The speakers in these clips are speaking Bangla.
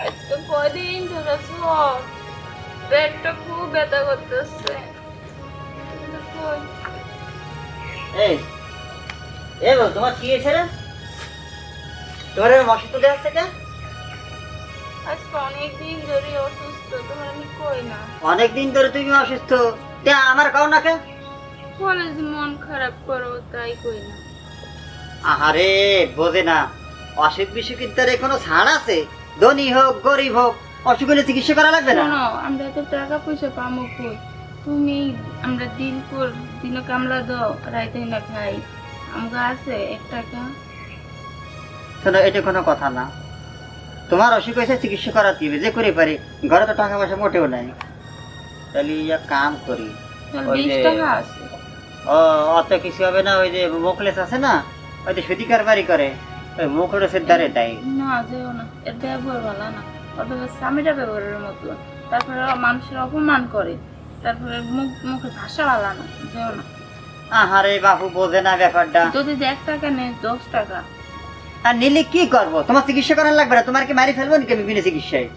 আজকে কয়দিন ধরে পেটটা খুব ব্যথা করতেছে। এই এ বল তোমার কি হয়েছে রে তোমার অসুস্থ দেখাচ্ছে কে? আজকে অনেকদিন ধরে অসুস্থ তোমার আমি কই না। অনেকদিন ধরে তুমি অসুস্থ। তে আমার কাও না কে? বলে মন খারাপ করো তাই কই না। আহারে বোঝে না। অসুখ বিসুখের দ্বারা কোনো ছাড় আছে? ধনী হোক গরিব হোক অসুখ হলে চিকিৎসা করা লাগবে না? শোনো আমরা তো টাকা পয়সা পামো কই? তুমি আমরা দিন পর দিন কামলা দাও রাইতে না খাই। আমগা আছে এক টাকা। শোনো এটা কোনো কথা না। তোমার অসুখ হয়েছে চিকিৎসা করাতে হবে যে করে পারি। ঘরে তো টাকা পয়সা মোটেও নাই। তাহলে ইয়া কাম করি। ওই যে- ও অত কিছু হবে না ওই যে মোকলেস আছে না ওই যে সুতি বাড়ি করে। ওই মোকলেসের দ্বারে দেয় না যেও না। এর ব্যবহার ভালো না। ওর ব্যবহার স্বামীটা ব্যবহারের মতো। তারপরে মানুষের অপমান করে। তারপরে মুখ মুখে ভাষা ভালো না। যেও না। আহারে বাবু বোঝে না ব্যাপারটা। যদি এক টাকা নেই দশ টাকা। আর নিলে কি করব? তোমার চিকিৎসা করার লাগবে না? তোমার কি মারি ফেলব নাকি আমি বিনা চিকিৎসায়?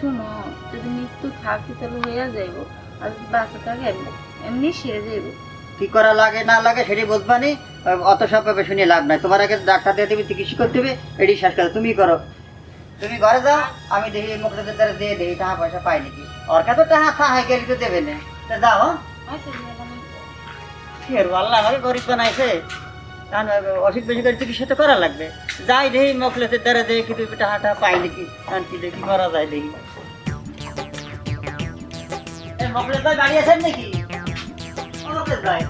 শুনো যদি মৃত্যু থাকি তাহলে হইয়া যাইব। আর বাঁচা থাকে এমনি- সেরে যাইব। কি করা লাগে না লাগে সেটাই বুঝবানি। অত সব ভাবে শুনে লাভ নাই। তোমার আগে ডাক্তার দিয়ে দেবে, চিকিৎসা করতে হবে এটি শেষ করো তুমি করো। তুমি ঘরে যাও, আমি দেখি মুখটাতে তারা দিয়ে দেখি টাকা পয়সা পাই নাকি। ওর কাছে টাকা থাহাই গেলে তো দেবে না। তা যাও হ্যাঁ? আল্লাহ আমাকে গরিব বানাইছে। কারণ অসুখ বেশি করে চিকিৎসা তো করা লাগবে। যাই দেখি মখলেসের দ্বারা দেখি তুই টাকা টাকা পাই নাকি। কারণ কি দেখি, করা যায় দেখি। মখলেস ভাই বাড়ি আছেন নাকি? ও মখলেস ভাই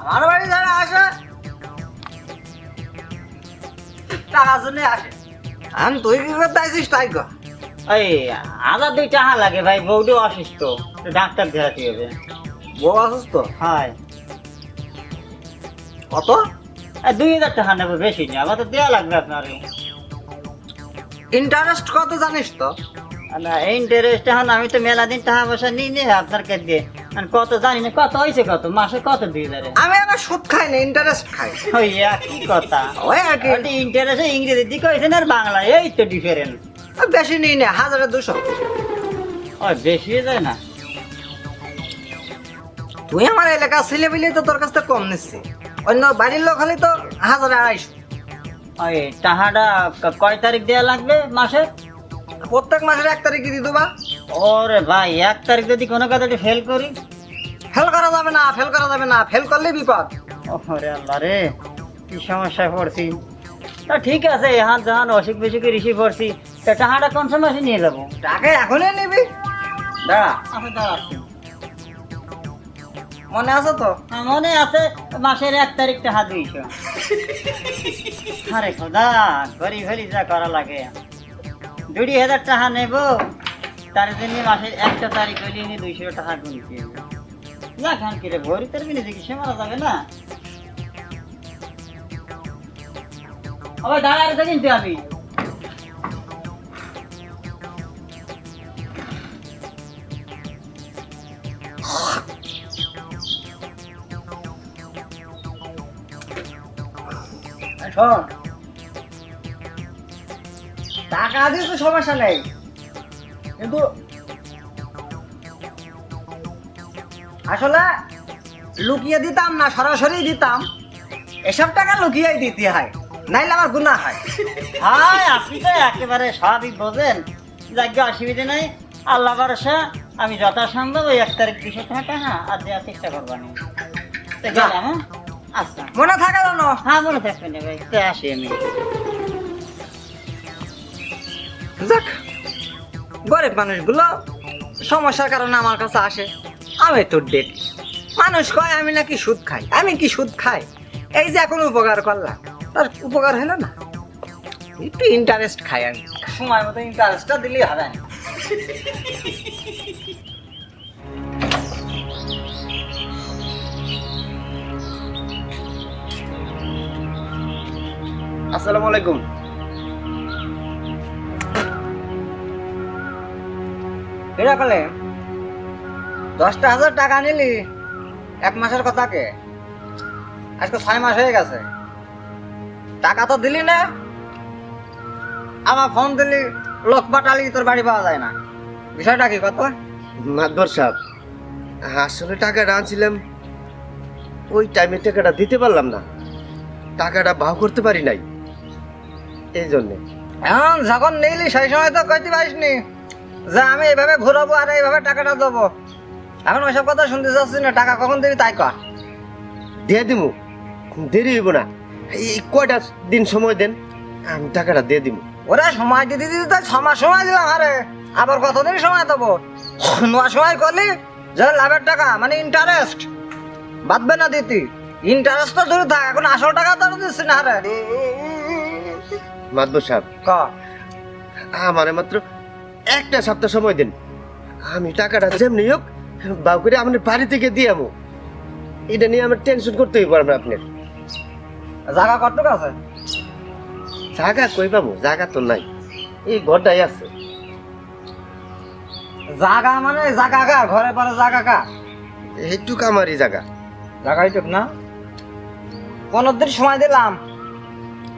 আমার বাড়ি যারা আসে টাকার জন্য আসে। আমি তুই কি করতে আইসিস তাই কর ওই আধা দুই টাকা লাগে ভাই বউটি অসুস্থ তো ডাক্তার দেখাতে হবে। বউ অসুস্থ? হয়। কত? দুই হাজার টাকা নেব বেশি না আবার তো দেওয়া লাগবে আপনার। ইন্টারেস্ট কত জানিস তো? না ইন্টারেস্ট এখন আমি তো মেলা দিন টাকা পয়সা নিই নি আপনার কাছে দিয়ে। আর কত জানি না কত হয়েছে কত মাসে কত দুই হাজারে আমি আবার সুদ খাই না ইন্টারেস্ট খাই। ওই একই কথা। ওই কি ইন্টারেস্ট ইংরেজি দিকে হয়েছে না আর বাংলা এই তো ডিফারেন্স বেশি নিই না হাজারে দুশো। ওই বেশি যায় না? তুই আমার এলাকার ছেলে পেলে তো তোর কাছ থেকে কম নিচ্ছি অন্য বাড়ির লোক হলে তো হাজারে আড়াইশো। ওই টাকাটা কয় তারিখ দেওয়া লাগবে মাসে? প্রত্যেক মাসের এক তারিখে দিয়ে দেবা ওরে ভাই এক তারিখ যদি কোনো কথাটি ফেল করি? ফেল করা যাবে না ফেল করা যাবে না ফেল করলে বিপদ। ওরে আল্লাহ রে কি সমস্যায় পড়ছি। তা ঠিক আছে এখন যখন অসুখ বিসুখে ঋষি পড়ছি। তা টাকাটা কোন সময় নিয়ে যাব? টাকা এখনই নিবি। দাঁড়া। আমি দাঁড়াচ্ছি। মনে আছে তো? মনে আছে, মাসের এক তারিখ টাকা দুইশো আরে খোদা ঘড়ি ঘড়ি যা করা লাগে। দুই হাজার টাকা নেব, তার জন্য মাসের একটা তারিখ হইলে নি দুইশো টাকা হবে। না খান কিরে ভরি তোর বিনে চিকিৎসা মারা যাবে না? আবার দাঁড়ায় তো কিন্তু আমি। শোন। টাকা দিয়ে তো সমস্যা নেই। কিন্তু আসলে লুকিয়ে দিতাম না সরাসরি দিতাম। এসব টাকা লুকিয়ে দিতে হয় নাইলে আমার গুণা হয়। হাই আপনি তো একেবারে সবই বোঝেন। যাজ্ঞা অসুবিধা নাই। আল্লাহ ভরসা আমি যথাসম্ভব ওই এক তারিখ দুশো টাকা হ্যাঁ আর দেওয়ার চেষ্টা করব আমি। তো হ্যাঁ? আচ্ছা। মনে থাকে জানো হ্যাঁ মনে থাকবে না ভাই আসি আমি। যাক গরিব মানুষগুলো সমস্যার কারণে আমার কাছে আসে। আমি তোর ডেট মানুষ কয় আমি নাকি সুদ খাই। আমি কি সুদ খাই? এই যে এখন উপকার করলাম তার উপকার হলো না। একটু ইন্টারেস্ট খাই আমি। সময় মতো ইন্টারেস্টটা দিলেই হবে আসসালামু আলাইকুম। এটা কলে দশটা হাজার টাকা নিলি এক মাসের কথা কে আজকে ছয় মাস হয়ে গেছে। টাকা তো দিলি না আমার ফোন দিলি লোক পাঠালি তোর বাড়ি পাওয়া যায় না। বিষয়টা কি কত? মাদবর সাহেব আসলে টাকাটা আনছিলাম ওই টাইমে টাকাটা দিতে পারলাম না। টাকাটা বাহ করতে পারি নাই। এই জন্যে এখন যখন নিলি সেই সময় তো কইতে পারিসনি যে আমি এইভাবে ঘুরাবো আর এইভাবে টাকাটা দেবো। এখন ওইসব কথা শুনতে চাচ্ছি না টাকা কখন দিবি তাই কর দিয়ে দিব দেরি হইব না। এই কয়টা দিন সময় দেন আমি টাকাটা দিয়ে দিব ওরা সময় দিতে দিতে তাই ছ মাস সময় দিলাম আরে। আবার কতদিন সময় দেবো? নয় সময় করলি যে লাভের টাকা মানে ইন্টারেস্ট বাদবে না দিতি। ইন্টারেস্ট তো দূরে থাক এখন আসল টাকা তো দিচ্ছি না আরে। মাদবর সাহেব। ক? আমারে মাত্র একটা সপ্তাহ সময় দিন। আমি টাকাটা যেমনি হোক বাউ করে আমাদের বাড়ি থেকে দিয়ে আমো। এটা নিয়ে আমার টেনশন করতে হইব আমরা আপনার জায়গা কতটুক আছে? জায়গা কই পাবো? জায়গা তো নাই। এই ঘরটাই আছে। জায়গা মানে জায়গা কা ঘরে পরে জায়গা কা এইটুক আমারই জায়গা জায়গাই টুক না? পনেরো দিন সময় দিলাম।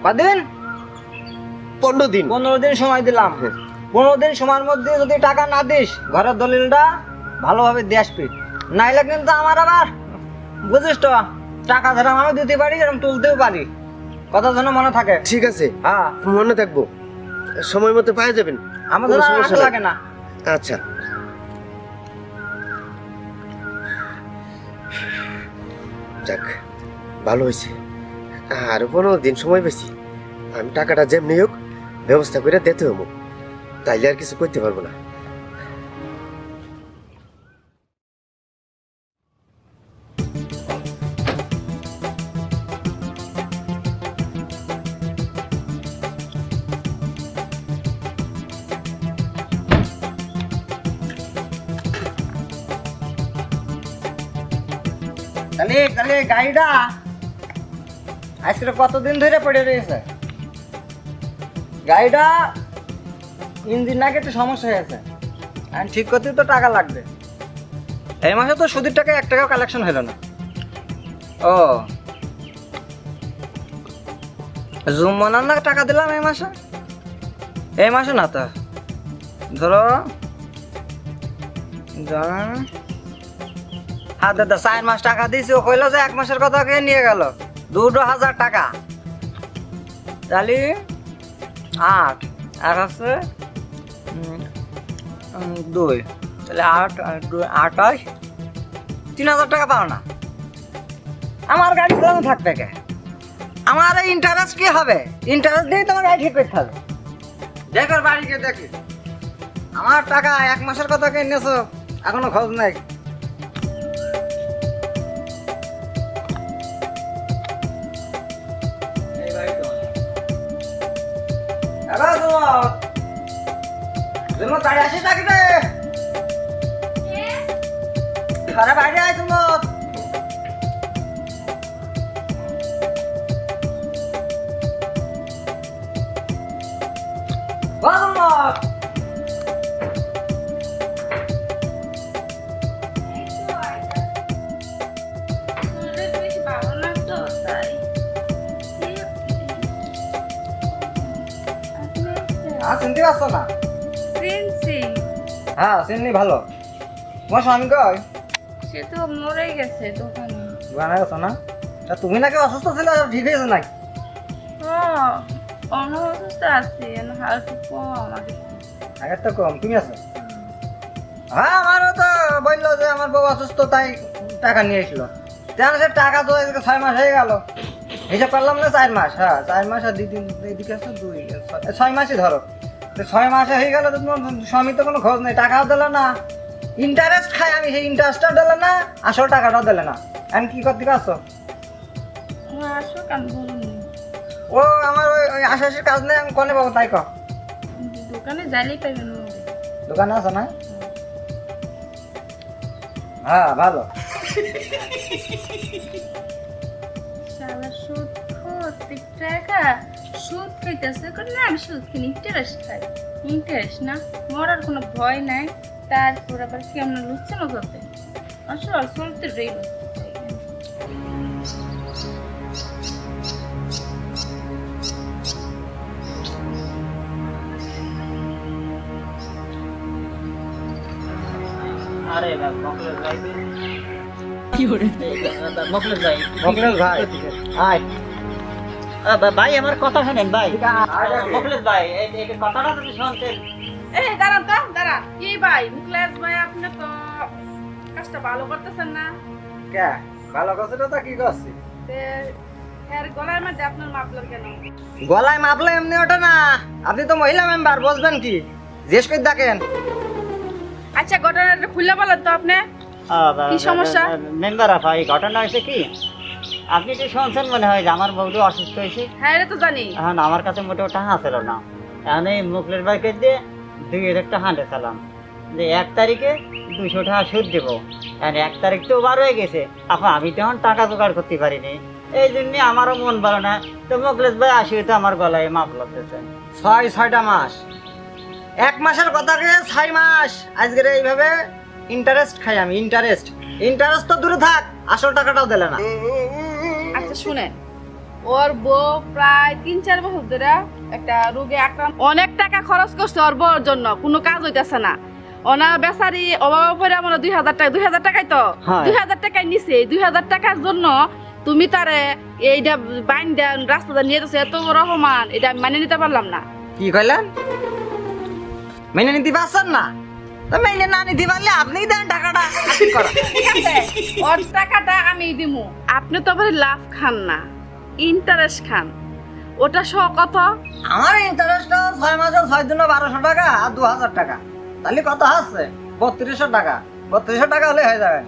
কদিন? পনেরো দিন। পনেরো দিন সময় দিলাম। হ্যাঁ। পনেরো দিন সময়ের মধ্যে যদি টাকা না দিস ঘরের দলিলটা ভালোভাবে দিয়ে আসবি। নাইলে কিন্তু আমার আবার বুঝিস তো টাকা ধরাম আমি দিতে পারি এরকম তুলতেও পারি। কথা যেন মনে থাকে। ঠিক আছে। হ্যাঁ। মনে থাকব। সময় মতো পাওয়া যাবেন যেন সমস্যা লাগে না। আচ্ছা। যাক ভালো হয়েছে। আর পনেরো দিন সময় বেশি আমি টাকাটা যেমনি হোক ব্যবস্থা করে দিতে হব। তাইলে আর কিছু করতে পারব না। তাহলে গাড়িটা আজকে কতদিন ধরে পড়ে রয়েছে? গাড়িটা ইঞ্জিন নাকি একটু সমস্যা হয়েছে আর ঠিক করতে তো টাকা লাগবে। এই মাসে তো সুদের টাকা এক টাকাও কালেকশন হলো না। ও। জুম্মানার না টাকা দিলাম এই মাসে? এই মাসে না তো। ধরো। হ্যাঁ দাদা চার মাস টাকা দিয়েছি, ও কইলো যে এক মাসের কথা নিয়ে গেল। দুটো হাজার টাকা। তাহলে আট আর আছে? দুই। তাহলে আট আঠাশ তিন হাজার টাকা পাও না। আমার গাড়ি চালানো থাকবে কে? আমার ইন্টারেস্ট কি হবে? ইন্টারেস্ট দিয়ে তোমার গাড়ি ঠিক করতে হবে। দেখো বাড়িকে দেখি। আমার টাকা এক মাসের কথা কে নিয়েছো এখনও খোঁজ নাই। তুমি তাড়ি আসি থাকি রে আরে বাইরে হ্যাঁ চিনলি ভালো। তোমার স্বামী কয় সে তো মরে গেছে দোকানে। জানা গেছো না? তা তুমি নাকি অসুস্থ ছিলে ঠিক হয়েছে নাকি? ও অন্য অসুস্থ আছে হাল একটু কম আগে তো কম তুমি আছো? হ্যাঁ আমারও তো বলল যে আমার বউ অসুস্থ তাই টাকা নিয়ে এসলো তেমন সে টাকা তো ছয় মাস হয়ে গেল। হিসাব করলাম না চার মাস হ্যাঁ চার মাস আর দুই দিন এদিকে আছে দুই ছয়- মাসই ধরো। ছয় মাসে হয়ে গেল তো স্বামী তো কোনো খোঁজ নেই টাকাও দিলে না। ইন্টারেস্ট খাই আমি সেই ইন্টারেস্টটাও দিলে না আসল টাকাটাও দিলে না। আমি কি করতে পারছ? আসো ও আমার ওই ওই আশাশের কাজ নেই আমি কনে পাবো তাই কর দোকানে যাইলেই পাইবেন দোকানে আছে না? হ্যাঁ ভালো। শালা সুদ টাকা সুদ খাইতেছে করে আমি সুদ কিনি ইন্টারেস্ট খাই। ইন্টারেস্ট না মরার কোনো ভয় নাই তারপর আবার কেমন লুচ্ছে না করতে আসলে চলতে রেই আরে মকলেশ ভাই। কি হরে মকলেশ ভাই। মকলেশ ভাই। আয় ভাই আমার কথা শুনেন ভাই। মকলেশ ভাই এই কথাটা যদি শুনতেন। এই দাঁড়ান তো দাঁড়ান। কি ভাই মুখলেশ ভাই আপনি তো কাজটা ভালো করতেছেন না। কে? ভালো করছে তো কি করছি? তে এর গলার মধ্যে আপনার মাপলার কেন? গলায় মাপলে এমনি ওঠে না। আপনি তো মহিলা মেম্বার বসবেন কি? জিজ্ঞেস করে দেখেন। আচ্ছা ঘটনাটা খুলে বলেন তো আপনি। কি সমস্যা? মেম্বার আপা এই ঘটনা হয়েছে কি? আপনি কি শুনছেন মনে হয় যে আমার বউটা অসুস্থ হয়েছে? হ্যাঁ এটা তো জানি। এখন আমার কাছে মোটেও টাকা ছিল না। এখন এই মুখলের বাইকে দিয়ে দুই হাজার টাকা হাঁটে চালাম। যে এক তারিখে দুশো টাকা সুদ দেবো। এখন এক তারিখ তো বার হয়ে গেছে। এখন আমি তখন টাকা জোগাড় করতে পারিনি। এই জন্য আমারও মন ভালো না। তো মুখলেশ ভাই আসি তো আমার গলায় মাপ লাগতেছেন ছয় ছয়টা মাস। এক মাসের কথাকে ছয় মাস। আজকের এইভাবে ইন্টারেস্ট খাই আমি। ইন্টারেস্ট ইন্টারেস্ট তো দূরে থাক। আসল টাকাটাও দিলে না। আচ্ছা শুনেন। ওর বউ প্রায় তিন চার বছর ধরে একটা রোগে আক্রান্ত। অনেক টাকা খরচ করছে ওর বউর জন্য কোনো কাজ হইতেছে না। ওনার বেচারি অভাব পরে আমরা দুই হাজার টাকা দুই হাজার টাকাই তো। দুই হাজার টাকায় নিছে। দুই হাজার টাকার জন্য তুমি তারে এইটা বাইন দেন রাস্তাটা নিয়ে যাচ্ছে। এত অপমান এটা আমি মানে নিতে পারলাম না। কি কইলেন? মেনে নিতে পারছেন না? মেনে না নিতে পারলে আপনিই দেন টাকাটা। ঠিক আছে। ওর টাকাটা আমি দিমু। আপনি তো আবার লাভ খান না ইন্টারেস্ট খান। ওটা সহ কত? আমার ইন্টারেস্ট ছয় মাসের ছয় দিনে বারোশো টাকা আর দু হাজার টাকা। তাহলে কত আছে? বত্রিশশো টাকা। বত্রিশশো টাকা হলে হয়ে যাবে।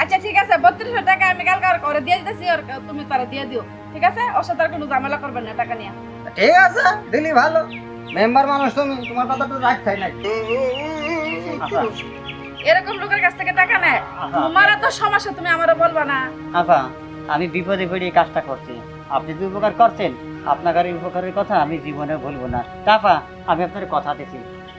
আচ্ছা ঠিক আছে। বত্রিশশো টাকা আমি কালকে আর করে দিয়ে দিতেছি আর তুমি তারা দিয়ে দিও। ঠিক আছে? ওর সাথে আর কোনো ঝামেলা করবেন না টাকা নিয়ে। ঠিক আছে দিলি ভালো। মেম্বার মানুষ তুমি তোমার কথা তো রাখতাই নাই। এরকম লোকের কাছ থেকে টাকা নেয়? তোমার এত সমস্যা তুমি বলবা না। আপা আমি বিপদে পড়ে এই কাজটা করছি। আপনি যে উপকার করছেন আপনার এই উপকারের কথা আমি জীবনে ভুলবো না। আমি আপনার কথা দিছি।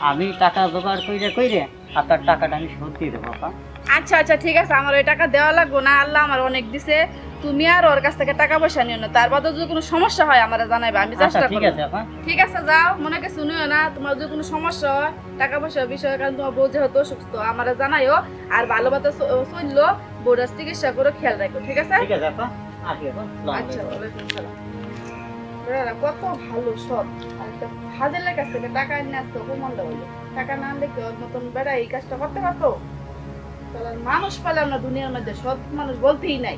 আমি টাকা জোগাড় কইরে কইরে আপনার টাকাটা আমি শোধ দিয়ে দেবো আপা। আচ্ছা আচ্ছা ঠিক আছে আমার ওই টাকা দেওয়া লাগবো। না আল্লাহ আমার অনেক দিছে। তুমি আর ওর কাছ থেকে টাকা পয়সা নিও না। তার বাদে যদি কোনো সমস্যা হয় আমার জানাইবা আমি আচ্ছা চেষ্টা ঠিক করব। ঠিক আছে যাও মনে কিছু নিও না। তোমার যদি কোনো সমস্যা হয় টাকা পয়সা বিষয়ে কারণ তোমার বউ যেহেতু সুস্থ আমার জানাইও। আর ভালো মতো চলল বউটার চিকিৎসা করে খেয়াল রাখো ঠিক আছে? ঠিক আপা। আচ্ছা ওয়ালাইকুম সালাম। বেড়ারা কত ভালো সব। হাজারের কাছ থেকে টাকা নিয়ে আসতো হুমন্দ হইল টাকা না আনলে কি ওর মতন বেড়া এই কাজটা করতে পারতো? মানুষ পালে আমরা দুনিয়ার মধ্যে সব মানুষ বলতেই নাই।